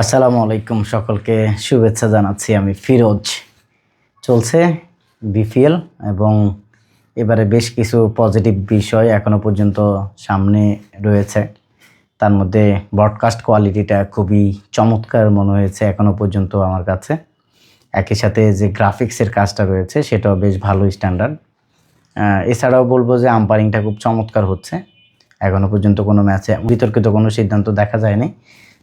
আসসালামু আলাইকুম সকলকে। শুভেচ্ছা জানাচ্ছি আমি ফিরোজ। চলছে বিপিএল এবং এবারে বেশ কিছু পজিটিভ বিষয় এখনও পর্যন্ত সামনে রয়েছে। তার মধ্যে ব্রডকাস্ট কোয়ালিটিটা খুবই চমৎকার মনে হয়েছে এখনও পর্যন্ত আমার কাছে। একই সাথে যে গ্রাফিক্সের কাজটা রয়েছে সেটাও বেশ ভালো স্ট্যান্ডার্ড এছাড়াও বলব যে আম্পায়ারিংটা খুব চমৎকার হচ্ছে। এখনও পর্যন্ত কোনো ম্যাচে বিতর্কিত কোনো সিদ্ধান্ত দেখা যায়নি।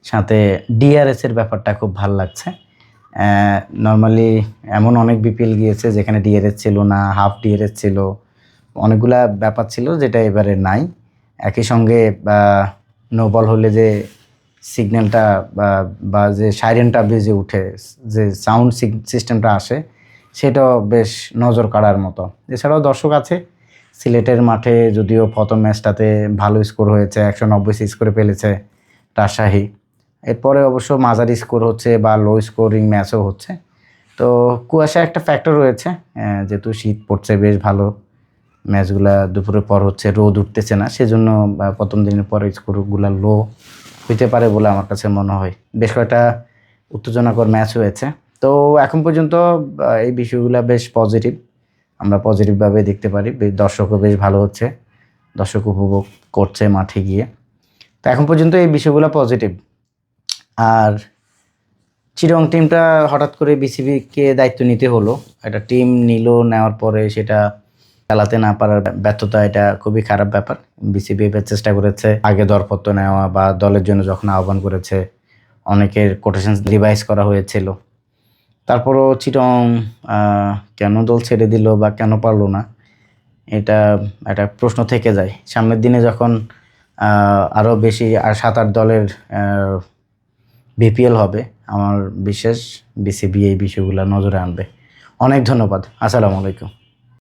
সাথে ডিআরএস এর ব্যাপারটা খুব ভালো লাগছে। নর্মালি এমন অনেক বিপিএল গিয়েছে যেখানে ডিআরএস ছিল না হাফ ডিআরএস ছিল। অনেকগুলা ব্যাপার ছিল যেটা এবারে নাই। একই সঙ্গে নো বল হলে যে সিগন্যালটা বা যে সাইরেনটা বেজে উঠে, যে সাউন্ড সিস্টেমটা আসে, সেটাও বেশ নজর কাড়ার মতো। এছাড়াও দর্শক আছে, সিলেটের মাঠে যদিও প্রথম ম্যাচটাতে ভালো স্কোর হয়েছে, একশো নব্বই স্কোরে ফেলেছে রাজশাহী। এরপরে অবশ্য মাঝারি স্কোর হচ্ছে বা লো স্কোরিং ম্যাচও হচ্ছে। তো কুয়াশা একটা ফ্যাক্টর রয়েছে যেহেতু শীত পড়ছে বেশ ভালো। ম্যাচগুলা দুপুরের পর হচ্ছে রোদ উঠতেছে না, সেজন্য প্রথম দিনের পরে স্কোরগুলো লো হইতে পারে বলে আমার কাছে মনে হয়। বেশ কয়েকটা উত্তেজনাকর ম্যাচ হয়েছে। তো এখন পর্যন্ত এই বিষয়গুলো বেশ পজিটিভ আমরা পজিটিভভাবে দেখতে পারি। দর্শকও বেশ ভালো হচ্ছে, দর্শক উপভোগ করছে মাঠে গিয়ে। তো এখন পর্যন্ত এই বিষয়গুলো পজিটিভ আর চিরং টিমটা হঠাৎ করে বিসিবিকে দায়িত্ব নিতে হলো। একটা টিম নিল নেওয়ার পরে সেটা চালাতে না পারার ব্যর্থতা এটা খুবই খারাপ ব্যাপার। বিসিবি চেষ্টা করেছে আগে দরপত্র নেওয়া বা দলের জন্য যখন আহ্বান করেছে অনেকের কোটেশন রিভাইজ করা হয়েছিল। তারপরও আহ, কেন দল ছেড়ে দিল বা কেন পারল না এটা একটা প্রশ্ন থেকে যায়। সামনের দিনে যখন আরও বেশি আর সাত আট দলের বিপিএল হবে আমার বিশেষ বিসিবি এই বিষয়গুলো নজরে আনবে। অনেক ধন্যবাদ। আসসালামু আলাইকুম।